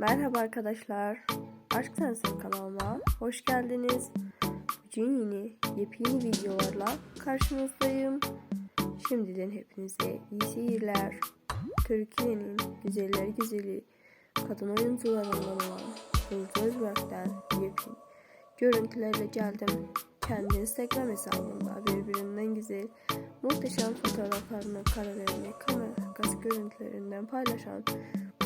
Merhaba arkadaşlar. Aşk Sensin kanalıma hoş geldiniz. Bugün yeni yepyeni videolarla karşınızdayım. Şimdiden hepinize iyi seyirler. Türkiye'nin güzeller güzeli kadın oyuncularından olan Burcu Özberk'ten yepyeni görüntülerle geldim. Kendi Instagram hesabında birbirinden güzel muhteşem fotoğraflarını, karelerini, kamera arkası görüntülerinden paylaşan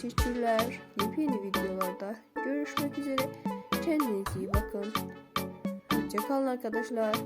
Teşekkürler. Yepyeni videolarda görüşmek üzere. Kendinize iyi bakın. Hoşçakalın arkadaşlar.